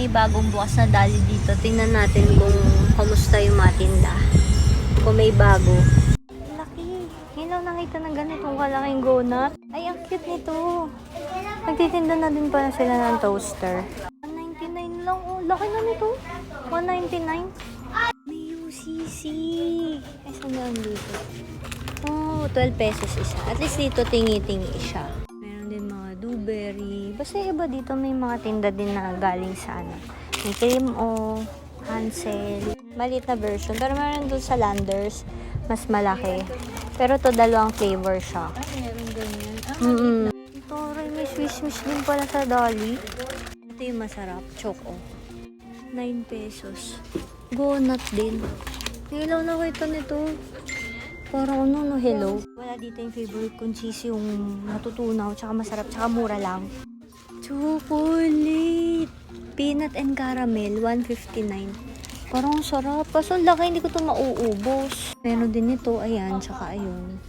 May bagong bukas na dali dito. Tingnan natin kung kamusta yung mga tinda. Kung may bago. Laki. Lang nakita ng ganitong kalaking donut. Ay, ang cute nito. Nagtitinda na din pala sila ng toaster. 199 lang. Oh, laki na nito. 199. May UCC. Ay, saan dito? Oh, 12 pesos isa. At least dito tingi-tingi siya. Dewberry. Basta iba dito may mga tinda din na galing sa ano. May cream o Hansel. Maliit na version. Pero meron dun sa Landers. Mas malaki. Pero to dalawang flavor siya. Meron ganyan. Ah, Mm-mm. Ito, Ray, may Swiss miss din pala sa Dolly. Ito yung masarap. Choco. 9 pesos. Donut din. Nilaw na ko ito nito. Parang ano, no, hello. Wala dito yung favorite kong cheese yung natutunaw, tsaka masarap, tsaka mura lang. Chocolate! Peanut and caramel, 159. Parang ang sarap. Kaso ang laki, hindi ko ito mauubos. Meron din ito, ayan, tsaka ayun.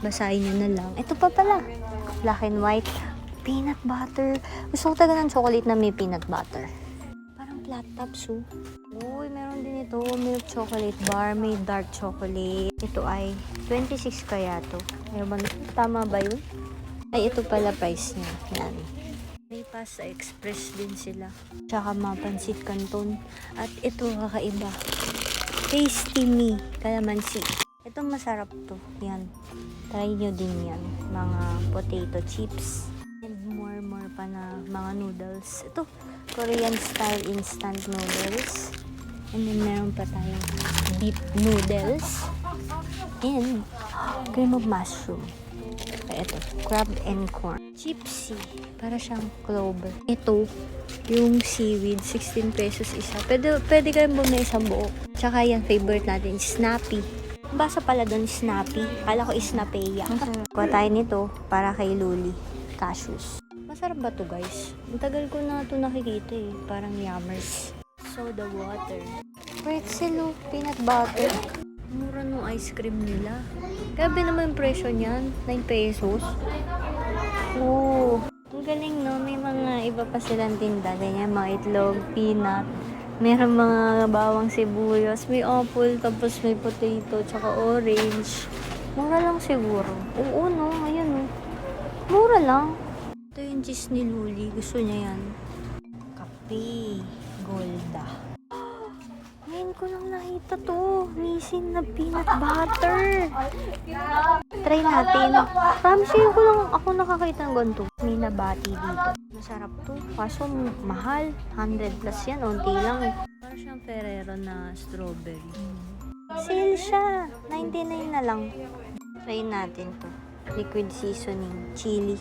Basahin nyo na lang. Ito pa pala. Black and white. Peanut butter. Gusto ko talaga ng chocolate na may peanut butter. Tops, oh. Uy, meron din ito. Milk chocolate bar. May dark chocolate. Ito ay 26 kaya to. Ayaw ba? Tama ba yun? Ay, ito pala price niya. Yan. May pasta express din sila. Tsaka mapansit canton. At ito kakaiba. Tasty me. Calamansi. Ito masarap to. Yan. Try nyo din yan. Mga potato chips. And more more pa na mga noodles. Ito. Korean style instant noodles. And then meron pa tayong beef noodles. And cream of mushroom. Ito. Crab and corn. Gypsy. Para siyang clover. Ito, yung seaweed, 16 pesos isa. Pwede, pwede kayong bumili isang buo. Tsaka yan, favorite natin, snappy. Basa pala doon, snappy. Kala ko isnapeya. Kuha tayo nito para kay Luli. Cashews. Masarap ba to guys? Ang tagal ko na ito nakikita eh. Parang yummers. Soda water. Pretzel oh, peanut butter. Mura nung ice cream nila. Grabe naman yung presyo niyan. 9 pesos. Oo. Ang galing no. May mga iba pa silang tinda. Ganyan, mga itlog, peanut. Meron mga bawang sibuyas. May apple, tapos may potato, tsaka orange. Mura lang siguro. Oo no. Ayan no. Mura lang. Ito yung cheese ni Luli. Gusto niya yan. Kape. Golda. Ngayon ko lang nakita to. Missing na peanut butter. Try natin. Promise ko lang ako nakakita ng ganito. May nabati dito. Masarap to. Kaso mahal. 100 plus yan. Unti lang eh. Parang siyang Ferrero na strawberry. Sale siya. 99 na lang. Try natin to. Liquid seasoning. Chili.